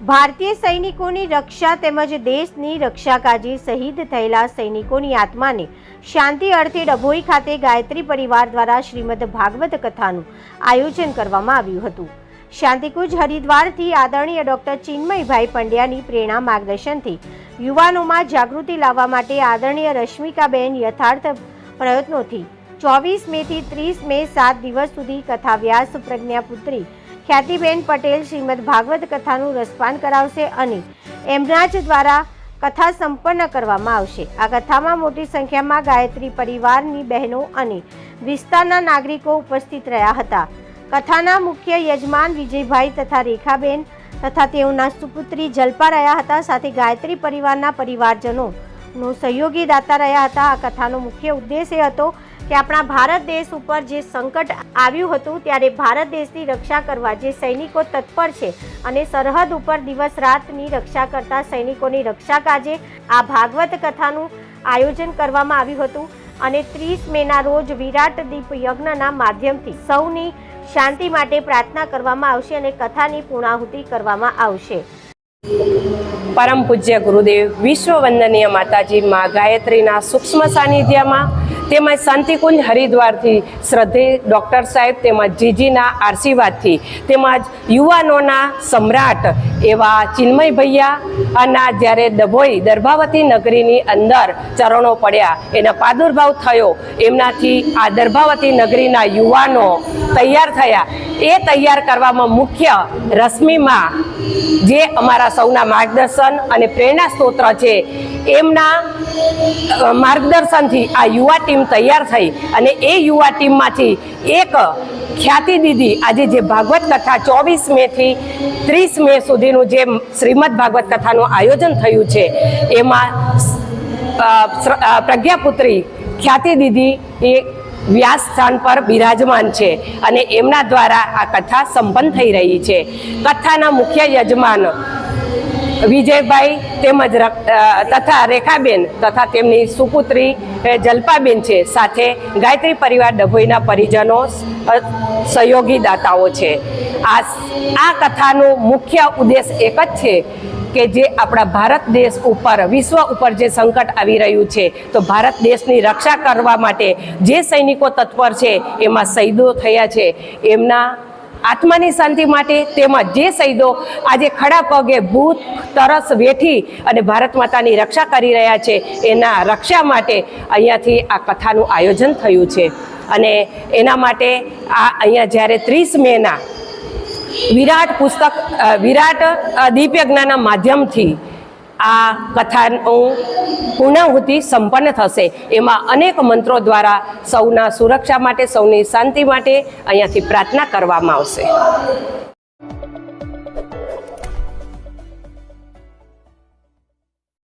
ભારતીય સૈનિકોની રક્ષા તેમજ દેશની રક્ષા કાજી શહીદ થયેલા સૈનિકોની આત્માને શાંતિ અર્થે ડભોઈ ખાતે ગાયત્રી પરિવાર દ્વારા શ્રીમદ ભાગવત કથાનું આયોજન કરવામાં આવ્યું હતું. શાંતિકુંજ હરિદ્વારથી આદરણીય ડોક્ટર ચિન્મયભાઈ પંડ્યાની પ્રેરણા માર્ગદર્શનથી યુવાનોમાં જાગૃતિ લાવવા માટે આદરણીય રશ્મિકાબેન યથાર્થ પ્રયત્નોથી ચોવીસ મેથી ત્રીસ મે સાત દિવસ સુધી કથા વ્યાસ પ્રજ્ઞાપુત્રી ખ્યાતિબેન પટેલ શ્રીમદ ભાગવત કથાનું રસપાન કરાવશે અને એમના જ દ્વારા કથા સંપન્ન કરવામાં આવશે. આ કથામાં મોટી સંખ્યામાં ગાયત્રી પરિવારની બહેનો અને વિસ્તારના નાગરિકો ઉપસ્થિત રહ્યા હતા. કથાના મુખ્ય યજમાન વિજયભાઈ તથા રેખાબેન તથા તેઓના સુપુત્રી જલ્પા રહ્યા હતા. સાથે ગાયત્રી પરિવારના પરિવારજનો નો સહયોગી દાતા રહ્યા હતા. આ કથાનો મુખ્ય ઉદ્દેશ એ હતો કે આપણા ભારત દેશ ઉપર જે સંકટ આવ્યું હતું, ત્યારે ભારત દેશની રક્ષા કરવા જે સૈનિકો તત્પર છે અને સરહદ ઉપર દિવસ રાતની રક્ષા કરતા સૈનિકોની રક્ષા કાજે આ ભાગવત કથાનું આયોજન કરવામાં આવ્યું હતું અને ત્રીસ મેના રોજ વિરાટ દીપ યજ્ઞના માધ્યમથી સૌની શાંતિ માટે પ્રાર્થના કરવામાં આવશે અને કથાની પૂર્ણાહુતિ કરવામાં આવશે. પરમ પૂજ્ય ગુરુદેવ વિશ્વ વંદનીય માતાજી મા ગાયત્રીના સૂક્ષ્મ સાનિધ્યમાં તેમજ શાંતિકુંજ હરિદ્વારથી શ્રદ્ધે ડૉક્ટર સાહેબ તેમજ જીજીના આશીર્વાદથી તેમજ યુવાનોના સમ્રાટ એવા ચિન્મય ભૈયા અને જ્યારે ડભોઈ દર્ભાવતી નગરીની અંદર ચરણો પડ્યા, એનો પ્રાદુર્ભાવ થયો. એમનાથી આ દર્ભાવતી નગરીના યુવાનો તૈયાર થયા. એ તૈયાર કરવામાં મુખ્ય રશ્મિમાં જે અમારા સૌના માર્ગદર્શન અને પ્રેરણા સ્ત્રોત છે, એમના માર્ગદર્શનથી આ યુવા ટીમ તૈયાર થઈ અને એ યુવા ટીમમાંથી એક ખ્યાતિ દીદી આજે જે ભાગવત કથા ચોવીસ મેથી ત્રીસ મે સુધીનું જે શ્રીમદ ભાગવત કથાનું આયોજન થયું છે, એમાં પ્રજ્ઞાપુત્રી ખ્યાતિ દીદી એ વ્યાસ સ્થાન પર બિરાજમાન છે અને એમના દ્વારા આ કથા સંપન્ન થઈ રહી છે. કથાના મુખ્ય યજમાન વિજયભાઈ તેમજ તથા રેખાબેન તથા તેમની સુપુત્રી જલ્પાબેન છે. સાથે ગાયત્રી પરિવાર ડભોઈના પરિજનો સહયોગી દાતાઓ છે. આ આ કથાનો મુખ્ય ઉદ્દેશ એક જ છે કે જે આપણા ભારત દેશ ઉપર, વિશ્વ ઉપર જે સંકટ આવી રહ્યું છે, તો ભારત દેશની રક્ષા કરવા માટે જે સૈનિકો તત્પર છે, એમાં શહીદો થયા છે. એમના આત્માની શાંતિ માટે તેમજ જે શહીદો આજે ખડા પગે ભૂત, તરસ, વેઠી અને ભારત માતાની રક્ષા કરી રહ્યા છે, એના રક્ષા માટે અહીંયાથી આ કથાનું આયોજન થયું છે. અને એના માટે આ અહીંયા જ્યારે ત્રીસ મેના વિરાટ પુસ્તક વિરાટ અ, માધ્યમથી આ કથાનું પૂર્ણાહુતિ સંપન્ન થશે. એમાં અનેક મંત્રો દ્વારા સૌના સુરક્ષા માટે સૌની શાંતિ માટે અહીંયાથી પ્રાર્થના કરવામાં આવશે.